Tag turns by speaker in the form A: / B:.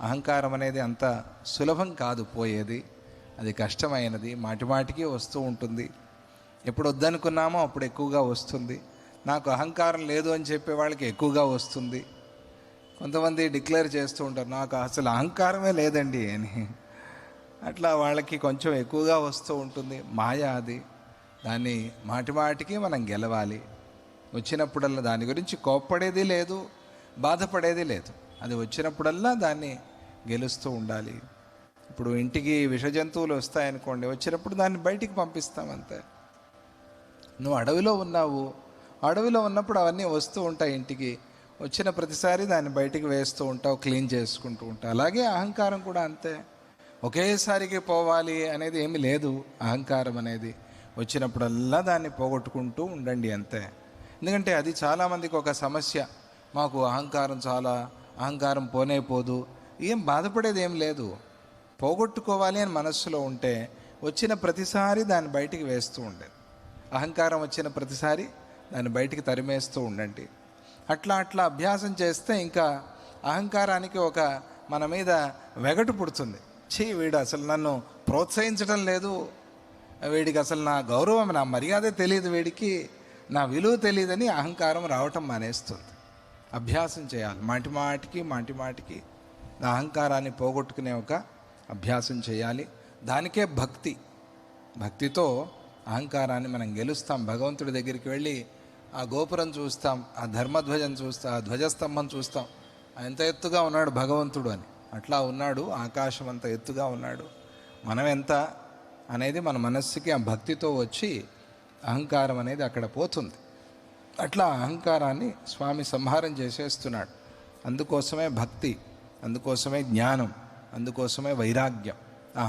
A: అహంకారం అనేది అంత సులభం కాదు పోయేది. అది కష్టమైనది. మాటిమాటికి వస్తూ ఉంటుంది. ఎప్పుడు వద్దనుకున్నామో అప్పుడు ఎక్కువగా వస్తుంది. నాకు అహంకారం లేదు అని చెప్పే వాళ్ళకి ఎక్కువగా వస్తుంది. కొంతమంది డిక్లేర్ చేస్తూ ఉంటారు. నాకు అసలు అహంకారమే లేదండి అని. అట్లా వాళ్ళకి కొంచెం ఎక్కువగా వస్తూ ఉంటుంది. మాయ అది. దాన్ని మాటిమాటికి మనం గెలవాలి. వచ్చినప్పుడల్లా దాని గురించి కోప్పడేది లేదు. బాధపడేది లేదు. అది వచ్చినప్పుడల్లా దాన్ని గెలుస్తూ ఉండాలి. ఇప్పుడు ఇంటికి విష జంతువులు వస్తాయనుకోండి వచ్చినప్పుడు దాన్ని బయటికి పంపిస్తాం అంతే. నువ్వు అడవిలో ఉన్నావు అడవిలో ఉన్నప్పుడు అవన్నీ వస్తూ ఉంటాయి ఇంటికి. వచ్చిన ప్రతిసారి దాన్ని బయటికి వేస్తూ ఉంటావు క్లీన్ చేసుకుంటూ ఉంటావు. అలాగే అహంకారం కూడా అంతే. ఒకేసారికి పోవాలి అనేది ఏమి లేదు అహంకారం అనేది. వచ్చినప్పుడల్లా దాన్ని పోగొట్టుకుంటూ ఉండండి అంతే. ఎందుకంటే అది చాలామందికి ఒక సమస్య. మాకు అహంకారం చాలా అహంకారం పోనే పోదు. ఏం బాధపడేది ఏం లేదు. పోగొట్టుకోవాలి అని మనస్సులో ఉంటే వచ్చిన ప్రతిసారి దాన్ని బయటికి వేస్తూ ఉండేది అహంకారం వచ్చిన ప్రతిసారి దాన్ని బయటికి తరిమేస్తూ ఉండండి. అట్లా అట్లా అభ్యాసం చేస్తే ఇంకా అహంకారానికి ఒక మన మీద వెగటు పుడుతుంది. చీ వీడు అసలు నన్ను ప్రోత్సహించడం లేదు. వీడికి అసలు నా గౌరవం నా మర్యాదే తెలియదు వీడికి. నా విలువ తెలియదని అహంకారం రావటం మానేస్తుంది. అభ్యాసం చేయాలి. మాటి మాటికి మాటి మాటికి అహంకారాన్ని పోగొట్టుకునే ఒక అభ్యాసం చేయాలి. దానికే భక్తి. భక్తితో అహంకారాన్ని మనం గెలుస్తాం. భగవంతుడి దగ్గరికి వెళ్ళి ఆ గోపురం చూస్తాం ఆ ధర్మధ్వజం చూస్తాం ఆ ధ్వజస్తంభం చూస్తాం. ఎంత ఎత్తుగా ఉన్నాడు భగవంతుడు అని. అట్లా ఉన్నాడు ఆకాశం అంత ఎత్తుగా ఉన్నాడు. మనం ఎంత అనేది మన మనస్సుకి ఆ భక్తితో వచ్చి అహంకారం అనేది అక్కడ పోతుంది. అట్లా అహంకారాన్ని స్వామి సంహారం చేసేస్తున్నాడు. అందుకోసమే భక్తి అందుకోసమే జ్ఞానం అందుకోసమే వైరాగ్యం.